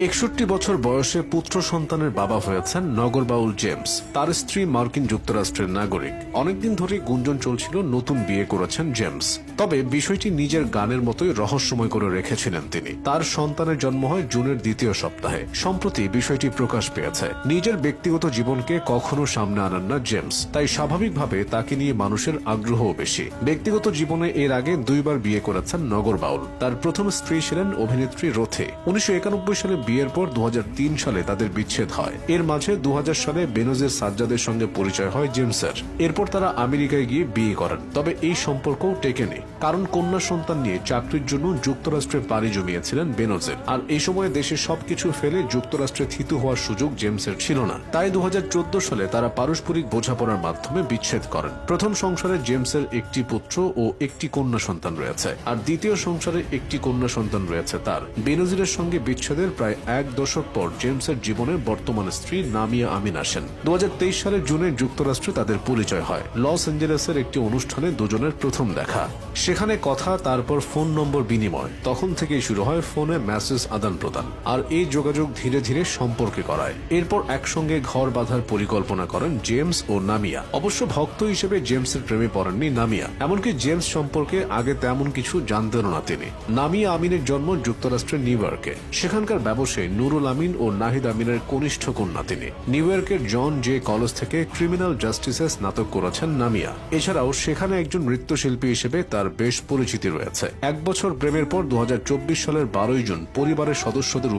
একষট্টি বছর বয়সে পুত্র সন্তানের বাবা হয়েছেন নগরবাউল জেমস। তার স্ত্রী মার্কিন যুক্তরাষ্ট্রের নাগরিক। অনেকদিন ধরে গুঞ্জন চলছিল নতুন বিয়ে করেছেন জেমস। তবে বিষয়টি নিজের গানের মতোই রহস্যময় করে রেখেছিলেন তিনি। তার সন্তানের জন্ম হয় জুনের দ্বিতীয় সপ্তাহে। সম্প্রতি বিষয়টি প্রকাশ পেয়েছে। নিজের ব্যক্তিগত জীবনকে কখনো সামনে আনেন না জেমস। তাই স্বাভাবিকভাবে তাকে নিয়ে মানুষের আগ্রহও বেশি। ব্যক্তিগত জীবনে এর আগে দুইবার বিয়ে করেছেন নগরবাউল। তার প্রথম স্ত্রী ছিলেন অভিনেত্রী রথে। উনিশশো একানব্বই সালে বিয়ের পর দু হাজার তিন সালে তাদের বিচ্ছেদ হয়। এর মাঝে দু হাজার সালে বেনোজের সাজ্জাদের সঙ্গে পরিচয় হয় জেমসের। এরপর তারা আমেরিকায় গিয়ে বিয়ে করেন। তবে এই সম্পর্কও টেকেনি। কারণ কন্যা সন্তান নিয়ে চাকরির জন্য যুক্তরাষ্ট্রে পাড়ি জমিয়েছিলেন বেনোজের। আর এই সময় দেশে সবকিছু ফেলে যুক্তরাষ্ট্রে থিতু হওয়ার সুযোগ জেমসের ছিল না। তাই দু হাজার চোদ্দ সালে তারা পারস্পরিক বোঝাপড়ার মাধ্যমে বিচ্ছেদ করেন। প্রথম সংসারে জেমসের একটি পুত্র ও একটি কন্যা সন্তান রয়েছে। আর দ্বিতীয় সংসারে একটি কন্যা সন্তান রয়েছে তার। বেনজিরের সঙ্গে বিচ্ছেদের প্রায় এক দশক পর জেমসের জীবনে বর্তমান স্ত্রী নামিয়া আমিন আসেন। দু সালের জুনে যুক্তরাষ্ট্রে তাদের পরিচয় হয়। লস অ্যাঞ্জেলেসের একটি অনুষ্ঠানে দুজনের প্রথম দেখা। সেখানে কথা, তারপর ফোন নম্বর বিনিময়। তখন থেকেই শুরু হয় ফোনে মেসেজ আদান প্রদান। আর এই যোগাযোগ ধীরে ধীরে সম্পর্কে করায় এরপর একসঙ্গে ঘর বাঁধার পরিকল্পনা করেন জেমস ও নামিয়া। অবশ্য ভক্ত হিসেবে জেমসের প্রেমে পড়েননি নামিয়া। এমনকি জেমস সম্পর্কে আগে তেমন কিছু জানতেন না তিনি। নামিয়া আমিনের জন্ম যুক্তরাষ্ট্রের নিউ ইয়র্কে। সেখানকার ব্যবসায়ী নুরুল আমিন ও নাহিদ আমিনের কনিষ্ঠ কন্যা তিনি। নিউ ইয়র্কের জন জে কলেজ থেকে ক্রিমিনাল জাস্টিসে স্নাতক করেছেন নামিয়া। এছাড়াও সেখানে একজন নৃত্যশিল্পী হিসেবে তার বেশ পরিচিতি রয়েছে। এক বছর প্রেমের পর দু হাজার চব্বিশ সালের বারোই জুন পরিবারের সদস্যদের